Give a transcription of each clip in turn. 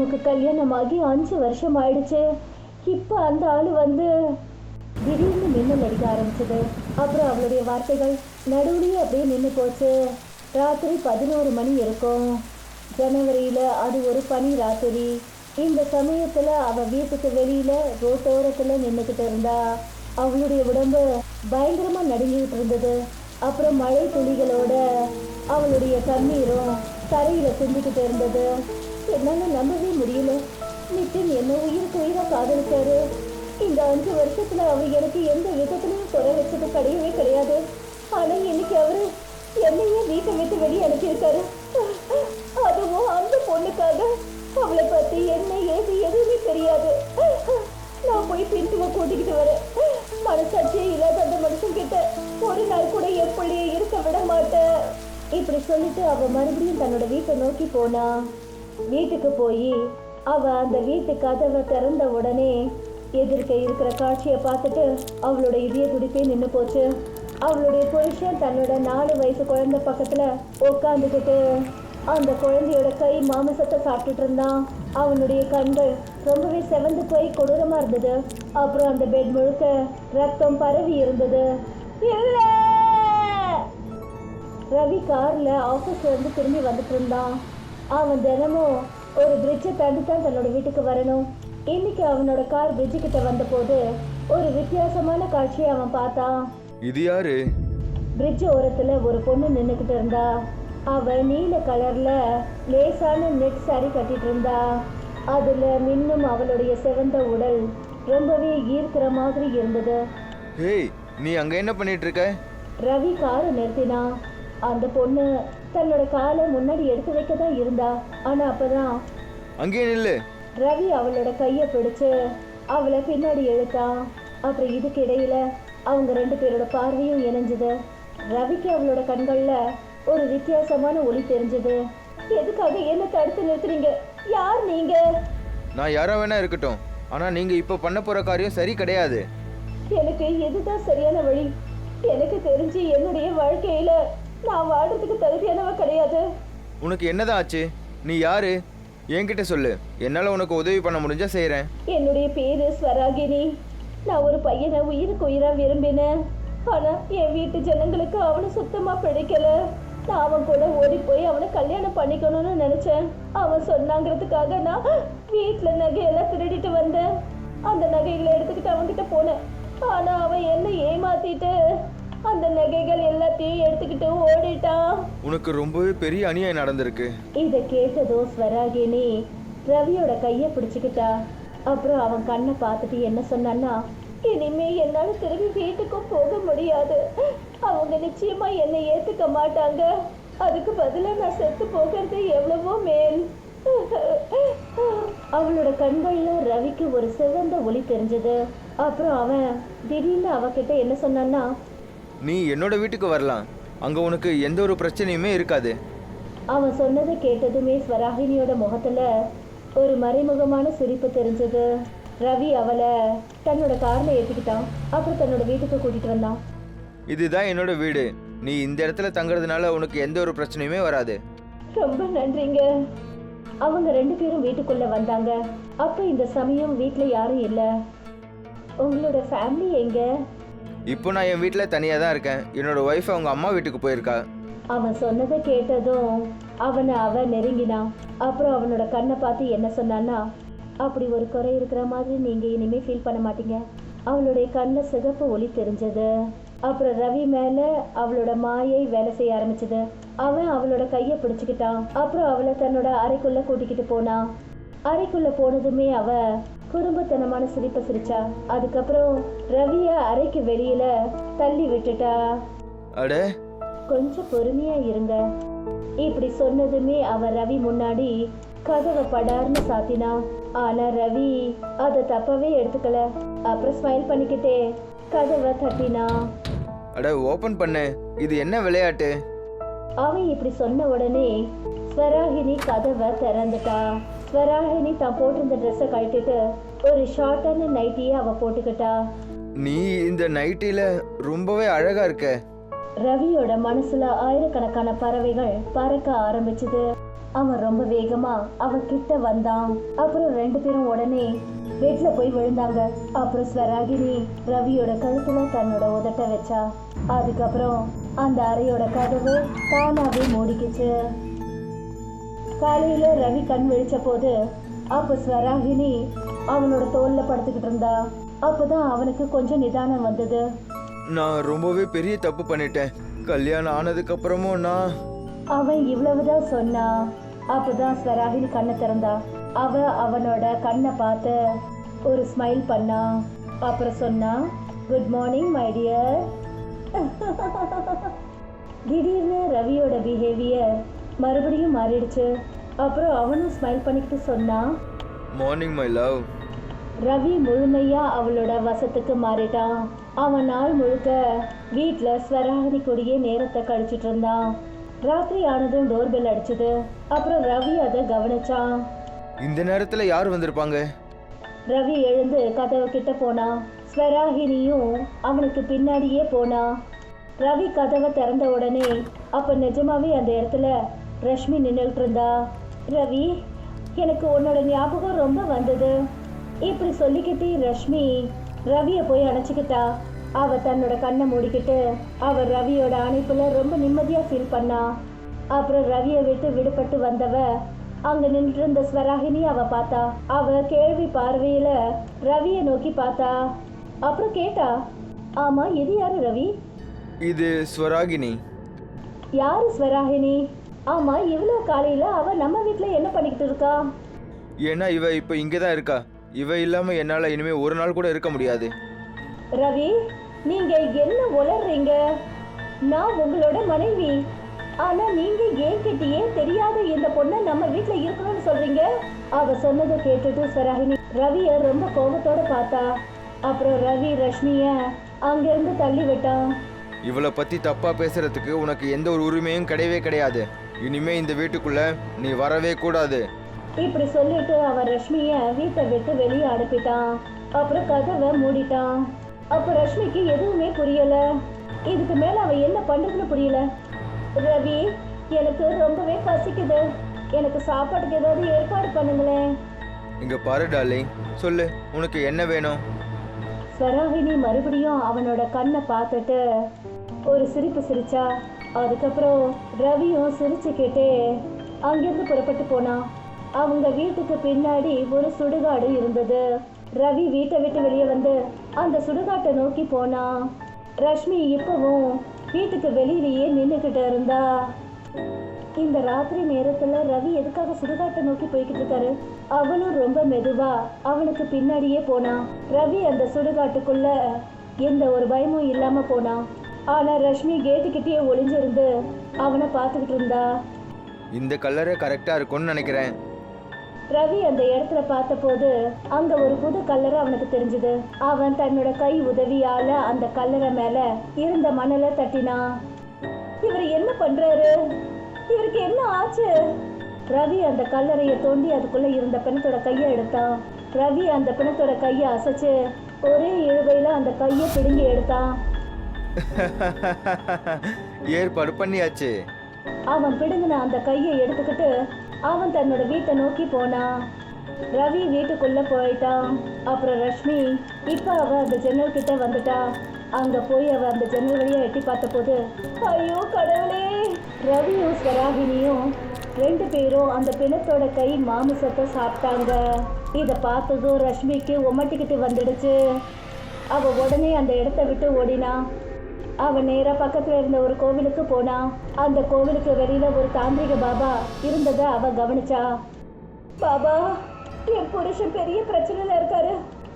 நமக்கு கல்யாணம் ஆகி அஞ்சு வருஷம் ஆயிடுச்சு இப்போ அந்த ஆள் வந்து திடீர்னு மின்னல் அடிக்க ஆரம்பிச்சது. அப்புறம் அவளுடைய வார்த்தைகள் நடுவுலயே அப்படியே நின்று போச்சு. ராத்திரி பதினோரு மணி இருக்கும். ஜனவரியில் அது ஒரு பனி ராத்திரி. இந்த சமயத்தில் அவள் வீட்டுக்கு வெளியில் ரோட்டோரத்தில் நின்றுக்கிட்டு இருந்தா. அவளுடைய உடம்பு பயங்கரமாக நடுங்கிட்டு இருந்தது. அப்புறம் மழை துளிகளோட அவளுடைய கண்ணீரும் தரையில் சிந்திக்கிட்டு இருந்தது. என்னால் நம்பவே முடியல. நித்தின் என்ன உயிருக்கு உயிராக காதலிச்சாரு. இந்த அஞ்சு வருஷத்துல அவர் எனக்கு எந்த விதத்திலையும் குறை வச்சது கிடையவே கிடையாது. ஆனா இன்னைக்கு அவரு என்னையே வீட்டை விட்டு வெளியே அனுப்பியிருக்காரு. அதுவும் அந்த பொண்ணுக்காக. அவளை பத்தி என்ன ஏது எதுவுமே தெரியாது. நான் போய் பின்ட்டுவ கூட்டிக்கிட்டு வரேன். மனசாட்சியே இல்லாத அந்த மனுஷன் கிட்ட ஒரு நாள் கூட என் பிள்ளைய இருக்க விட மாட்டேன். இப்படி சொல்லிட்டு அவ மறுபடியும் தன்னோட வீட்டை நோக்கி போனா. வீட்டுக்கு போய் அவ அந்த வீட்டு கதவை திறந்த உடனே எதிர்க்க இருக்கிற காட்சியை பார்த்துட்டு அவளோட இதய துடிப்பே நின்று போச்சு. அவளுடைய புருஷன் தன்னோட நாலு வயசு குழந்தை பக்கத்துல உட்காந்துக்கிட்டு அந்த குழந்தையோட கை மாமிசத்தை சாப்பிட்டுட்டு இருந்தான். அவனுடைய கண்கள் ரொம்பவே செவந்து போய் கொடூரமா இருந்தது. அப்புறம் அந்த பெட் முழுக்க ரத்தம் பரவி இருந்தது. ரவி கார்ல ஆஃபீஸ்ல இருந்து திரும்பி வந்துட்டு இருந்தான். அவன் தினமும் ஒரு பிரிட்ஜை தாண்டி தான் தன்னோட வீட்டுக்கு வரணும். இன்னைக்கு அவனோட கார் பிரிட்ஜு கிட்ட வந்தபோது ஒரு வித்தியாசமான காட்சியை அவன் பார்த்தான். இது யாரு? பிரிட்ஜ் ஓரத்துல ஒரு பொண்ணு நின்னுக்கிட்டு இருந்தா. அவ நீல கலர்ல லேசான நெட் சாரி கட்டிட்டு இருந்தா. அதுல மின்னும் அவளுடைய சிவந்த உடல் ரொம்பவே ஈர்க்கிற மாதிரி இருந்தது. ஹேய் நீ அங்க என்ன பண்ணிட்டு இருக்க? ரவி காரை நிறுத்தினான். அந்த பொண்ணு தன்னோட காலை முன்னாடி எடுத்து வைக்க தான் இருந்தா. ஆனா அப்பதான் அங்கேயே நில்லு. ரவி அவளோட கையை பிடிச்சு அவளை பின்னாடி இழுத்தான் அப்புறம் இதுக்கு இடையில அவங்க ரெண்டு பேரோட பார்வையும் இணைஞ்சது. ரவிக்கு அவளோட கண்கள்ல ஒரு வித்தியாசமான ஒளி தெரிஞ்சது. எதுக்காக என்ன தடுத்து நிறுத்துறீங்க? யார் நீங்க? நான் யாரா வேணா இருக்கட்டும். ஆனா நீங்க இப்போ பண்ண போற காரியம் சரி கிடையாது. எனக்கு இதுதான் சரியான வழி. எனக்கு தெரிஞ்சு என்னுடைய வாழ்க்கையில நான் வாழ்றதுக்கு தகுதியானவ கிடையாது. உனக்கு என்னதான் ஆச்சு? நீ யாரு? என்கிட்ட சொல்லு. என்னால உனக்கு உதவி பண்ண முடிஞ்சா செய்றேன். என்னுடைய பேரு ஸ்வராகினி. நான் ஒரு பையனை உயிருக்கு உயிரா விரும்பினேன் ஆனா என் வீட்டு ஜனங்களுக்கு அவனை சுத்தமா பிடிக்கல. நான் அவன் கூட ஓடி போய் அவனை கல்யாணம் பண்ணிக்கணும்னு நினைச்சேன். அவன் சொன்னாங்கிறதுக்காக நான் வீட்டுல நகையெல்லாம் திருடிட்டு வந்தேன். அந்த நகைகளை எடுத்துக்கிட்டு அவன்கிட்ட போனேன். ஆனா அவன் என்ன ஏமாத்திட்டு அந்த நகைகள் எல்லாத்தையும் எடுத்துக்கிட்டு ஓடிட்டான் உனக்கு ரொம்பவே பெரிய அநியாயம் நடந்திருக்கு. இதை கேட்டதோ ஸ்வராகினி ரவியோட கையை பிடிச்சுக்கிட்டா. அப்புறம் அவன் கண்ணை பார்த்துட்டு என்ன சொன்னான்னா இனிமே என்னால திரும்பி வீட்டுக்கும் போக முடியாது. அவங்க நிச்சயமா என்னை ஏத்துக்க மாட்டாங்க. அதுக்கு பதிலா நான் செத்து போகிறது எவ்வளவோ மேல். அவளோட கண்கள்ல ரவிக்கு ஒரு சிவந்த ஒளி தெரிஞ்சது. அப்புறம் அவன் திடீர்னு அவகிட்ட என்ன சொன்னான்னா நீ என்னோட வீட்டுக்கு வரலாம். அங்க உனக்கு எந்த ஒரு பிரச்சனையுமே இருக்காது. அவன் சொன்னதை கேட்டதுமே ஸ்வராகினியோட முகத்துல ஒரு மறைமுகமான சிரிப்பு தெரிஞ்சது. ரவி அவளை தன்னோட கார்ல ஏத்திக்கிட்டான். அப்புறம் தன்னோட வீட்டுக்கு கூட்டிட்டு வந்தான். இதுதான் என்னோட வீடு. நீ இந்த இடத்துல தங்குறதுனால உனக்கு எந்த ஒரு பிரச்சனையுமே வராது. ரொம்ப நன்றிங்க. அவங்க ரெண்டு பேரும் வீட்டுக்குள்ள வந்தாங்க. அப்ப இந்த சமயம் வீட்ல யாரும் இல்ல. உங்களோட ஃபேமிலி எங்க? இப்போ நான் என் வீட்டில் தனியாக தான் இருக்கேன். என்னோட ஒய்ஃப் அவங்க அம்மா வீட்டுக்கு போயிருக்கா. அவன் சொன்னதை கேட்டதும் அவனை அவன் நெருங்கினான். அப்புறம் அவனோட கண்ணை பார்த்து என்ன சொன்னான்னா அப்படி ஒரு குறை இருக்கிற மாதிரி நீங்க இனிமே ஃபீல் பண்ண மாட்டீங்க. அவளுடைய கண்ணில் சிகப்பு ஒளி தெரிஞ்சது. அப்புறம் ரவி மேல அவளோட மாயை வேலை செய்ய ஆரம்பிச்சது. அவன் அவளோட கையை பிடிச்சிக்கிட்டான். அப்புறம் அவளை தன்னோட அறைக்குள்ள கூட்டிக்கிட்டு போனான். அறைக்குள்ள போனதுமே அவ குறும்புத்தனமான சிரிப்பை சிரிச்சா. அதுக்கப்புறம் ரவிய அறைக்கு வெளியில தள்ளி விட்டுட்டா. அட. கொஞ்சம் பொறுமையா இருங்க. இப்படி சொன்னதுமே அவ ரவி முன்னாடி கதவை படார்னு சாத்தினா. ஆனா ரவி அதை தப்பாவே எடுத்துக்கல. அப்புறம் ஸ்மைல் பண்ணிக்கிட்டே கதவை தட்டினா. அட ஓப்பன் பண்ணு. இது என்ன விளையாட்டு? அவன் இப்படி சொன்ன உடனே ஸ்வராகினி கதவை திறந்துட்டா. ஸ்வராகினி தான் போட்டிருந்த ட்ரெஸ்ஸை கழட்டிட்டு ஒரு ஷார்ட்டான நைட்டியை அவ போட்டுக்கிட்டா. நீ இந்த நைட்டில ரொம்பவே அழகா இருக்க. ரவியோட மனசுல ஆயிரக்கணக்கான பறவைகள் பறக்க ஆரம்பிச்சுது. அவன் ரொம்ப வேகமா அவ கிட்ட வந்தான். அப்புறம் ரெண்டு பேரும் உடனே பெட்ல போய் விழுந்தாங்க. அப்புறம் ஸ்வராகினி ரவியோட கழுத்துல தன்னோட உதட்ட வச்சா. அதுக்கப்புறம் அந்த அறையோட கதவு தானாவே மூடிக்கிச்சு. காலையில ரவி கண் விழிச்ச போது அப்ப ஸ்வராகினி அவனோட தோல்ல படுத்துக்கிட்டு இருந்தா. அப்பதான் அவனுக்கு கொஞ்சம் நிதானம் வந்தது. நான் ரொம்பவே பெரிய தப்பு பண்ணிட்டேன். கல்யாணம் ஆனதுக்கு அப்புறமும் நான் அவன் இவ்வளவுதான் சொன்னான் அப்பதான் ஸ்வராகினி கண்ணை திறந்தா. அவ அவனோட கண்ணை பார்த்து ஒரு ஸ்மைல் பண்ணா. அப்புறம் சொன்னா குட் மார்னிங் மை டியர் திடீர்னு ரவியோட பிஹேவியர் மறுபடியும் மாறிடுச்சு. அப்புறம் அவனும் ஸ்மைல் பண்ணிக்கிட்டு சொன்னான். மார்னிங் மை லவ் ரவி முழுமையா அவளோட வசத்துக்கு மாறிட்டான். அவன் நாள் முழுக்க வீட்ல ஸ்வராகினி கூடயே நேரத்தை கழிச்சிட்டு இருந்தான். ராத்திரி ஆனதும் டோர் பெல் அடிச்சது. அப்புறம் ரவி அதை கவனிச்சான். இந்த நேரத்துல யார் வந்திருப்பாங்க? ரவி எழுந்து கதவு கிட்ட போனான். ஸ்வராகினியும் அவனுக்கு பின்னாடியே போனான். ரவி கதவை திறந்த உடனே அப்ப நிஜமாவே அந்த இடத்துல ரஷ்மி நின்றுட்டு இருந்தா. ரவி எனக்கு உன்னோட ஞாபகம் ரொம்ப வந்தது. இப்படி சொல்லிக்கிட்டு ரஷ்மி ரவியை போய் அணைச்சிக்கிட்டா. அவ தன்னோட கண்ணை மூடிக்கிட்டு அவ ரவியோட அணைப்புல ரொம்ப நிம்மதியா ஃபீல் பண்ணா. அப்புறம் ரவியை விட்டு விடுபட்டு வந்தவ அங்க நின்றுட்டு இருந்த ஸ்வராகினி அவ பார்த்தா. அவ கேள்வி பார்வையில ரவியை நோக்கி பார்த்தா. அப்புறம் கேட்டா ஆமா இது யாரு ரவி? இது ஸ்வராகினி. யாரு ஸ்வராகினி? ஆமா இவ்வளோ காலையில அவ நம்ம வீட்ல என்ன பண்ணிக்கிட்டு இருக்கா? ஏன்னா இவ இப்போ இங்கே தான் இருக்கா. இவ இல்லாம என்னால இனிமே ஒரு நாள் கூட இருக்க முடியாது. ரவி நீங்க என்ன உளறீங்க நான் உங்களோட மனைவி. ஆனா நீங்க என்கிட்டயே தெரியாத இந்த பொண்ணை நம்ம வீட்ல இருக்கணும்னு சொல்றீங்க? அவ சொன்னதை கேட்டுட்டு ஸ்வராகினி ரவிய ரொம்ப கோபத்தோட பார்த்தா. அப்புறம் ரவி ரஷ்மிய அங்கிருந்து தள்ளி விட்டான். இவளை பத்தி தப்பா பேசுறதுக்கு உனக்கு எந்த ஒரு உரிமையும் கிடையவே கிடையாது. இனிமே இந்த வீட்டுக்குள்ள நீ வரவே கூடாது. இப்படி சொல்லிட்டு அவன் ரஷ்மிய வீட்டை விட்டு வெளியே அனுப்பிட்டான். அப்புறம் கதவை மூடிட்டான். அப்ப ரஷ்மிக்கு எதுவுமே புரியல. இதுக்கு மேல அவன் என்ன பண்றதுன்னு புரியல. ரவி எனக்கு ரொம்பவே பசிக்குது. எனக்கு சாப்பாட்டுக்கு ஏதாவது ஏற்பாடு பண்ணுங்களேன். இங்க பாரு டார்லிங் சொல்லு உனக்கு என்ன வேணும்? ஸ்வராகினி மறுபடியும் அவனோட கண்ணை பார்த்துட்டு ஒரு சிரிப்பு சிரிச்சா. அதுக்கப்புறம் ரவியும் சிரிச்சுக்கிட்டே அங்கிருந்து புறப்பட்டு போனான் அவங்க வீட்டுக்கு பின்னாடி ஒரு சுடுகாடு இருந்தது. ரவி வீட்டை விட்டு வெளியே வந்து அந்த சுடுகாட்டை நோக்கி போனான் ரஷ்மி இப்பவும் வீட்டுக்கு வெளியிலேயே நின்றுக்கிட்டு இருந்தா. இந்த ராத்திரி நேரத்துல ரவி எதுக்காக சுடுகாட்டை நோக்கி போய்கிட்டு இருக்காரு? அவனும் ரொம்ப மெதுவா அவனுக்கு பின்னாடியே போனான் ரவி அந்த சுடுகாட்டுக்குள்ள எந்த ஒரு பயமும் இல்லாம போனான் ஆனா ரஷ்மி கேட்டுக்கிட்டே ஒளிஞ்சிருந்து அவனை பார்த்துக்கிட்டு இருந்தா. இந்த கலரே கரெக்டா இருக்கும்னு நினைக்கிறேன். ரவி அந்த இடத்துல பார்த்தபோது அங்க ஒரு புது கல்லறை அவனுக்கு தெரிஞ்சது. அவன் தன்னோட கை உதவியால அந்த கல்லறை மேல இருந்த மணலை தட்டினான் இவர் என்ன பண்றாரு? இவருக்கு என்ன ஆச்சு? ரவி அந்த கல்லறையை தோண்டி அதுக்குள்ள இருந்த பிணத்தோட கையை எடுத்தான் ரவி அந்த பிணத்தோட கையை அசைச்சு ஒரே இழுவையில அந்த கையை பிடுங்கி எடுத்தான் ஏற்பாடு பண்ணியாச்சு. அவன் பிடுங்கின அந்த கையை எடுத்துக்கிட்டு அவன் தன்னோட வீட்டை நோக்கி போனான் ரவி வீட்டுக்குள்ள போயிட்டான் அப்புறம் ரஷ்மி இப்ப அவ அந்த ஜன்னல் கிட்ட வந்துட்டா. அங்க போய் அவ அந்த ஜன்னல் வழியா எட்டி பார்த்தபோது ஐயோ கடவுளே! ரவியும் ஸ்வராகினியும் ரெண்டு பேரும் அந்த பிணத்தோட கை மாமிசத்தை சாப்பிட்டாங்க. இத பார்த்ததும் ரஷ்மிக்கு உமட்டிக்கிட்டு வந்துடுச்சு. அவ உடனே அந்த இடத்த விட்டு ஓடினா. அவன் நேரா பக்கத்துல இருந்த ஒரு கோவிலுக்கு போனா. அந்த கோவிலுக்கு வெளியில ஒரு தாந்திரிக பாபா இருந்ததை அவ கவனிச்சா. பாபா என் புருஷன் பெரிய பிரச்சனையில இருக்காரு.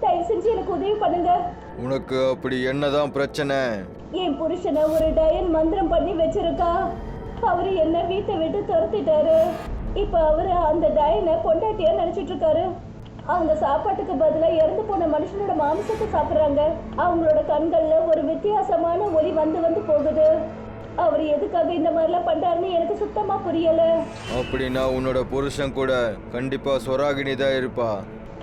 தயவு செஞ்சு எனக்கு உதவி பண்ணுங்க. உனக்கு அப்படி என்னதான் பிரச்சனை? என் புருஷனை ஒரு டயன் மந்திரம் பண்ணி வச்சிருக்கா. அவரு என்ன வீட்டை விட்டு துரத்திட்டாரு. இப்ப அவரு அந்த டயனை பொண்டாட்டியா நினைச்சிட்டு இருக்காரு. அவங்க சாப்பாட்டுக்கு பதிலா இறந்து போன மனுஷனோட மாமிசத்தை சாப்பிடுறாங்க. அவங்களோட கண்கள்ல ஒரு வித்தியாசமான ஒளி வந்து வந்து போகுது. அவர் எதுக்காக இந்த மாதிரிலாம் பண்றாருன்னு எனக்கு சுத்தமா புரியல. அப்படின்னா உன்னோட புருஷன் கூட கண்டிப்பா சொராகினி தான் இருப்பா.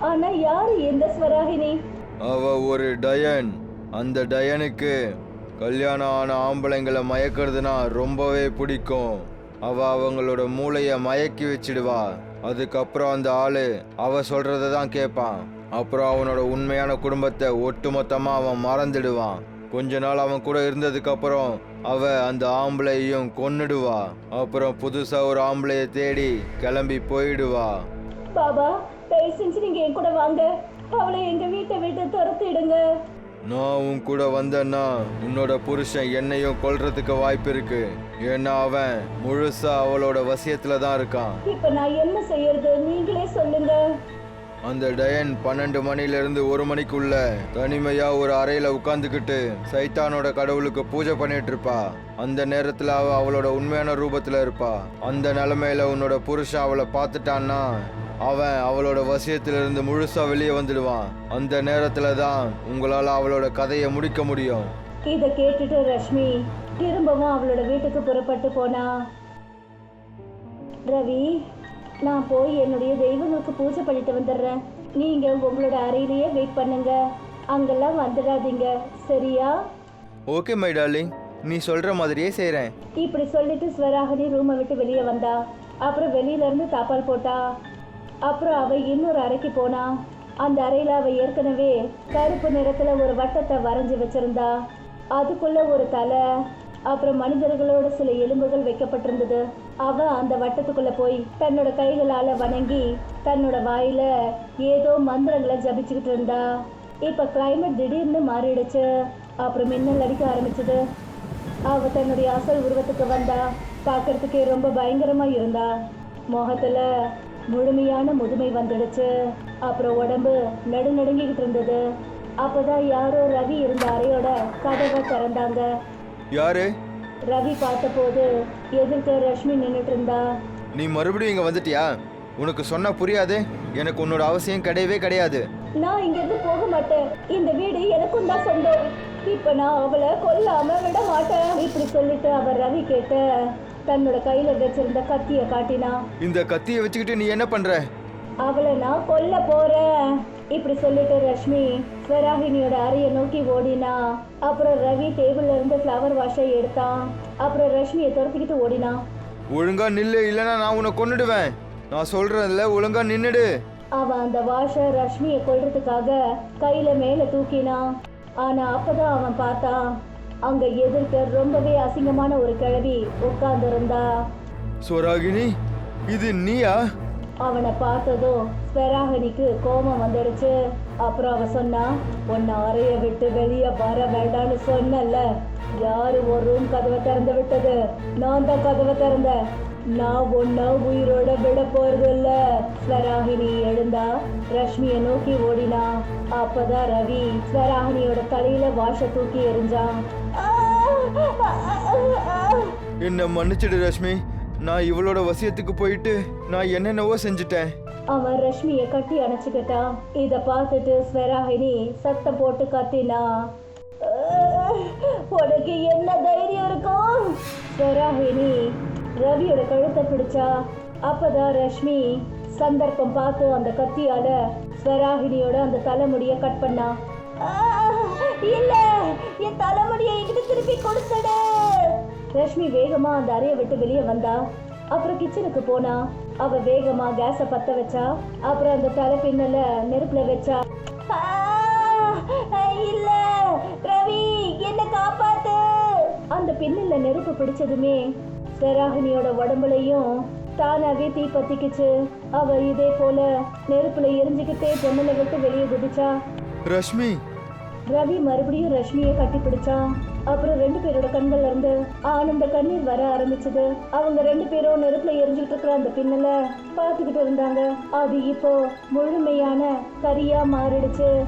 ஆனா யாரு இந்த ஸ்வராகினி? அவ ஒரு டயன். அந்த டயனுக்கு கல்யாணம் ஆன ஆம்பளைங்களை மயக்கிறதுனா ரொம்பவே பிடிக்கும். அவ அவங்களோட மூளைய மயக்கி வச்சிடுவா. அதுக்கப்புறம் அந்த ஆளு அவ சொல்றத தான் கேட்பான். அப்புறம் அவனோட உண்மையான குடும்பத்தை ஒட்டுமொத்தமா அவன் மறந்துடுவான். கொஞ்ச நாள் அவன் கூட இருந்ததுக்கு அப்புறம் அவ அந்த ஆம்பளையும் கொன்னுடுவா. அப்புறம் புதுசா ஒரு ஆம்பளைய தேடி கிளம்பி போயிடுவா. பாபா தயவு செஞ்சு நீங்க என் கூட வாங்க. அவளை எங்க வீட்டை விட்டு துரத்திடுங்க. நான் உன் கூட வந்தேன்னா உன்னோட புருஷன் என்னையும் கொல்றதுக்கு வாய்ப்பு இருக்கு. ஏன்னா அவன் முழுசா அவளோட வசியத்துல தான் இருக்கான். இப்ப நான் என்ன செய்யறது? நீங்களே சொல்லுங்க. அந்த டயன் பன்னெண்டு மணிலேருந்து ஒரு மணிக்குள்ள தனிமையா ஒரு அறையில உட்காந்துக்கிட்டு சைத்தானோட கடவுளுக்கு பூஜை பண்ணிட்டு இருப்பா. அந்த நேரத்துல அவ அவளோட உண்மையான ரூபத்துல இருப்பா. அந்த நிலைமையில உன்னோட புருஷன் அவளை பார்த்துட்டான்னா அவன் அவளோட வசியத்திலிருந்து முழுசா வெளியே வந்துடுவான். அந்த நேரத்துல தான் உங்களால அவளோட கதையை முடிக்க முடியும். இதை கேட்டுட்டு ரஷ்மி திரும்பவும் அவளோட வீட்டுக்கு புறப்பட்டு போனா. ரவி நான் போய் என்னுடைய தெய்வங்களுக்கு பூஜை பண்ணிட்டு வந்துடுறேன். நீங்க உங்களோட அறையிலேயே வெயிட் பண்ணுங்க. அங்கெல்லாம் வந்துடாதீங்க. சரியா? ஓகே மை டார்லிங் நீ சொல்ற மாதிரியே செய்றேன். இப்படி சொல்லிட்டு ஸ்வராகனி ரூமை விட்டு வெளியே வந்தா. அப்புறம் வெளியில இருந்து தாப்பால் போட்டா. அப்புறம் அவ இன்னொரு அறைக்கு போனா. அந்த அறையில அவ ஏற்கனவே கருப்பு நிறத்துல ஒரு வட்டத்தை வரைஞ்சு வச்சிருந்தா. அதுக்குள்ள ஒரு தலை அப்புறம் மனிதர்களோட சில எலும்புகள் வைக்கப்பட்டிருந்தது. அவ அந்த வட்டத்துக்குள்ள போய் தன்னோட கைகளால வணங்கி தன்னோட வாயில ஏதோ மந்திரங்களை ஜபிச்சுக்கிட்டு இருந்தா. இப்ப கிளைமேட் திடீர்னு மாறிடுச்சு. அப்புறம் மின்னல் அடிக்க ஆரம்பிச்சது. அவ தன்னுடைய அசல் உருவத்துக்கு வந்தா. பார்க்கறதுக்கே ரொம்ப பயங்கரமா இருந்தா. முகத்துல முழுமையான முதுமை வந்துடுச்சு. அப்புறம் உடம்பு நடுநடுங்கிக்கிட்டு இருந்தது. அப்பதான் யாரோ ரவி இருந்த அறையோட கதவை திறந்தாங்க. யாரு? ரவி பார்த்தபோது எதிர்க்க ரஷ்மி நின்னுட்டு இருந்தா நீ மறுபடியும் இங்க வந்துட்டியா? உனக்கு சொன்னா புரியாது. எனக்கு உன்னோட அவசியம் கிடையவே கிடையாது. நான் இங்க இருந்து போக மாட்டேன். இந்த வீடு எனக்கும் தான் சொந்தம். இப்ப நான் அவளை கொல்லாம விட மாட்டேன் இப்படி சொல்லிட்டு அவர் ரவி கேட்ட தன்னோட கையில வச்சிருந்த கத்திய காட்டினா இந்த கத்தியை வச்சுக்கிட்டு நீ என்ன பண்ற? அவளை நான் கொல்ல போறேன். இப்படி சொல்லிட்டு ரஷ்மி ஸ்வராகினியோட அறையை நோக்கி ஓடினா அப்புறம் ரவி டேபிள்ல இருந்து ஃப்ளவர் வாஷை எடுத்தான். அப்புறம் ரஷ்மியை துரத்திக்கிட்டு ஓடினான் ஒழுங்கா நில்லு இல்லைன்னா நான் உன்னை கொன்னுடுவேன். நான் சொல்றதுல ஒழுங்கா நின்னுடு. அவன் அந்த வாஷை ரஷ்மியை கொல்றதுக்காக கையில மேல தூக்கினான் ஆனா அப்பதான் அவன் பார்த்தான் அங்க எதிர்க்க ரொம்பவே அசிங்கமான ஒரு கிழவி உட்கார்ந்து இருந்தா சொராகினி இது நீயா? அவனை பார்த்ததும் ஸ்வராகனிக்கு கோபம் வந்துடுச்சு. அப்புறம் அவ சொன்னா உன்னை அறைய விட்டு வெளியே வர வேண்டாம்னு சொன்னல யாரு ஒரு ரூம் கதவை திறந்து விட்டது? நான் தான் கதவை திறந்தேன். நான் ஒன்ன உயிரோட விட போறது இல்ல. ஸ்வராகினி எழுந்தா ரஷ்மியை நோக்கி ஓடினா. அப்பதான் ரவி ஸ்வராகினியோட தலையில வாஷ தூக்கி எறிஞ்சான். என்ன மன்னிச்சிடு ரஷ்மி. நான் இவளோட வசியத்துக்கு போயிட்டு நான் என்னென்னவோ செஞ்சுட்டேன். அவன் ரஷ்மியை கட்டி அணைச்சுக்கிட்டான். இத பார்த்துட்டு ஸ்வராகினி சத்தம் போட்டு கத்தினா உனக்கு என்ன தைரியம் இருக்கும் ஸ்வராகினி ரவியோட கழுத்தை பிடிச்சா அப்பதான் ரஷ்மி சந்தர்ப்பம் பார்த்து அந்த கத்தியால ஸ்வராகினியோட அந்த தலைமுடிய கட் பண்ணா. இல்ல என் தலைமுடியை என்கிட்ட திருப்பி கொடுத்துடு. ரஷ்மி வேகமா அந்த அறையை விட்டு வெளியே வந்தா. அப்புறம் கிச்சனுக்கு போனா. அவ வேகமா கேஸ பத்த வச்சா. அப்புறம் அந்த தலை பின்னல நெருப்புல வச்சா. இல்ல ரவி என்ன காப்பாத்து. அந்த பின்னல்ல நெருப்பு பிடிச்சதுமே சராகினியோட உடம்புலையும் தானாவே தீ பத்திக்குச்சு. அவ இதே போல நெருப்புல எரிஞ்சுக்கிட்டே ஜன்னலை விட்டு வெளியே குதிச்சா. ரஷ்மி. ரவி மறுபடியும் ரஷ்மியை கட்டி பிடிச்சான். அப்புறம் ரெண்டு பேரோட கண்கள்ல இருந்து ஆனந்த கண்ணீர் வர ஆரம்பிச்சது. அவங்க ரெண்டு பேரும் நெருப்புல எரிஞ்சுட்டு இருக்கிற அந்த பின்னல பார்த்துக்கிட்டு இருந்தாங்க. அது இப்போ முழுமையான கரியா மாறிடுச்சு.